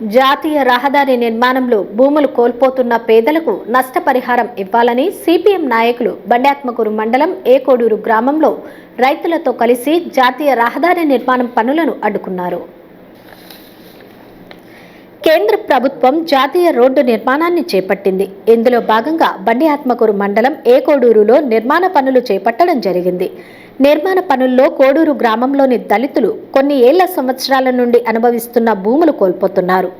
జాతీయ రహదారి నిర్మాణంలో భూములు కోల్పోతున్న పేదలకు నష్టపరిహారం ఇవ్వాలని సిపిఎం నాయకులు బండాత్మకూరు మండలం ఏకోడూరు గ్రామంలో రైతులతో కలిసి జాతీయ రహదారి నిర్మాణం పనులను అడ్డుకున్నారు. కేంద్ర ప్రభుత్వం జాతీయ రోడ్డు నిర్మాణాన్ని చేపట్టింది. ఇందులో భాగంగా బండి ఆత్మకూరు మండలం ఏకోడూరులో నిర్మాణ పనులు చేపట్టడం జరిగింది. నిర్మాణ పనుల్లో కోడూరు గ్రామంలోని దళితులు కొన్ని ఏళ్ళ సంవత్సరాల నుండి అనుభవిస్తున్న భూములు కోల్పోతున్నారు.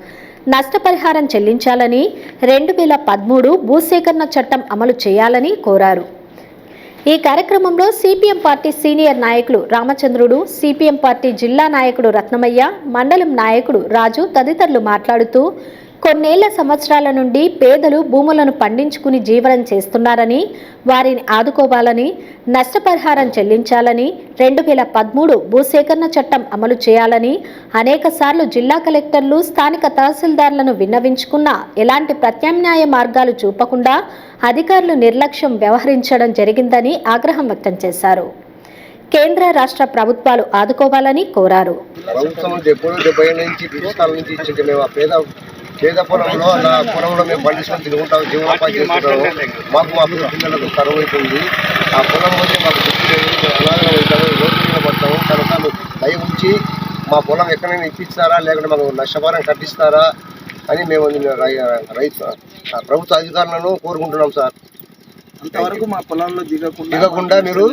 నష్టపరిహారం చెల్లించాలని రెండు వేల పదమూడు భూసేకరణ చట్టం అమలు చేయాలని కోరారు. ఈ కార్యక్రమంలో సిపిఎం పార్టీ సీనియర్ నాయకులు రామచంద్రుడు సిపిఎం పార్టీ జిల్లా నాయకుడు రత్నమయ్య మండలం నాయకుడు రాజు తదితరులు మాట్లాడుతూ కొన్నేళ్ళ సంవత్సరాల నుండి పేదలు భూములను పండించుకుని జీవనం చేస్తున్నారని వారిని ఆదుకోవాలని నష్టపరిహారం చెల్లించాలని రెండు వేల పదమూడు భూసేకరణ చట్టం అమలు చేయాలని అనేకసార్లు జిల్లా కలెక్టర్లు స్థానిక తహసీల్దార్లను విన్నవించుకున్నా ఎలాంటి ప్రత్యామ్నాయ మార్గాలు చూపకుండా అధికారులు నిర్లక్ష్యం వ్యవహరించడం జరిగిందని ఆగ్రహం వ్యక్తం చేశారు. కేంద్ర రాష్ట్ర ప్రభుత్వాలు ఆదుకోవాలని కోరారు. ప్రభుత్వం ఎప్పుడో డెబ్బై నుంచి నుంచి ఇచ్చింది. మేము ఆ పేద పేద పొలంలో నా పొలంలో మేము పండించుకొని తిరుగుంటాం జీవనోపాధి చేస్తున్నాము. మాకు మా పిల్లలకు కరువు అవుతుంది ఆ పొలం పోతే మాకు రోడ్డు మీద పడతాము. కనుక దయ ఉంచి మా పొలం ఎక్కడైనా ఇప్పిస్తారా? లేకుంటే మాకు నష్టపరం కట్టిస్తారా? అని మేము రైతు ప్రభుత్వ అధికారులను కోరుకుంటున్నాం సార్. అంతవరకు మా పొలంలో దిగకుండా దిగకుండా మీరు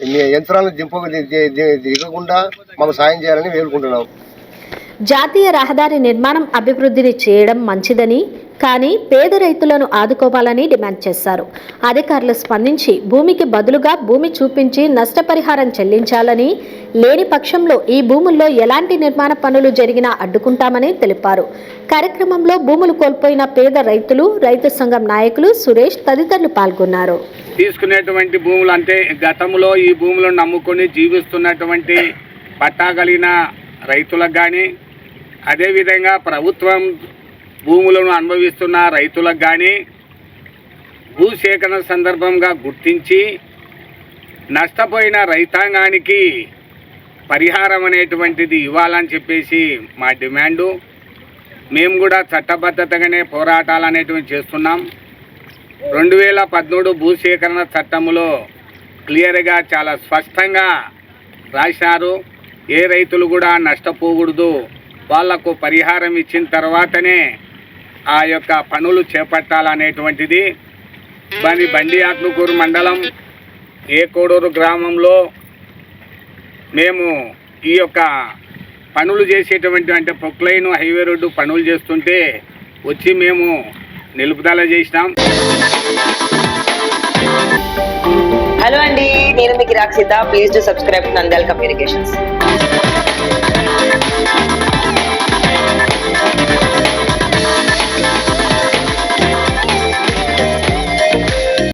మీ యంత్రాలను దింప దిగకుండా మాకు సాయం చేయాలని వేడుకుంటున్నాం జాతీయ రహదారి నిర్మాణం అభివృద్ధిని చేయడం మంచిదని కానీ పేద రైతులను ఆదుకోవాలని డిమాండ్ చేశారు. అధికారులు స్పందించి భూమికి బదులుగా భూమి చూపించి నష్టపరిహారం చెల్లించాలని లేని పక్షంలో ఈ భూముల్లో ఎలాంటి నిర్మాణ పనులు జరిగినా అడ్డుకుంటామని తెలిపారు. కార్యక్రమంలో భూములు కోల్పోయిన పేద రైతులు రైతు సంఘం నాయకులు సురేష్ తదితరులు పాల్గొన్నారు. తీసుకునేటువంటి భూములు అంటే గతంలో ఈ భూములను నమ్ముకొని జీవిస్తున్నటువంటి పట్టా కలిగిన రైతులకు కానీ అదేవిధంగా ప్రభుత్వం భూములను అనుభవిస్తున్న రైతులకు కానీ భూసేకరణ సందర్భంగా గుర్తించి నష్టపోయిన రైతాంగానికి పరిహారం అనేటువంటిది ఇవ్వాలని చెప్పేసి మా డిమాండు. మేము కూడా చట్టబద్ధతగానే పోరాటాలు అనేటువంటి చేస్తున్నాం. రెండు వేల పదమూడు భూసేకరణ చట్టములో క్లియర్గా చాలా స్పష్టంగా రాశారు. ఏ రైతులు కూడా నష్టపోకూడదు. వాళ్ళకు పరిహారం ఇచ్చిన తర్వాతనే ఆ యొక్క పనులు చేపట్టాలనేటువంటిది. దాని బండి ఆత్మకూరు మండలం ఏ కోడూరు గ్రామంలో మేము ఈ యొక్క పనులు చేసేటువంటి అంటే పొక్లైన్ హైవే రోడ్డు పనులు చేస్తుంటే వచ్చి మేము నిలుపుదల చేసినాం. హలో అండి నేను మీకు Rakshita please to subscribe Nandal communications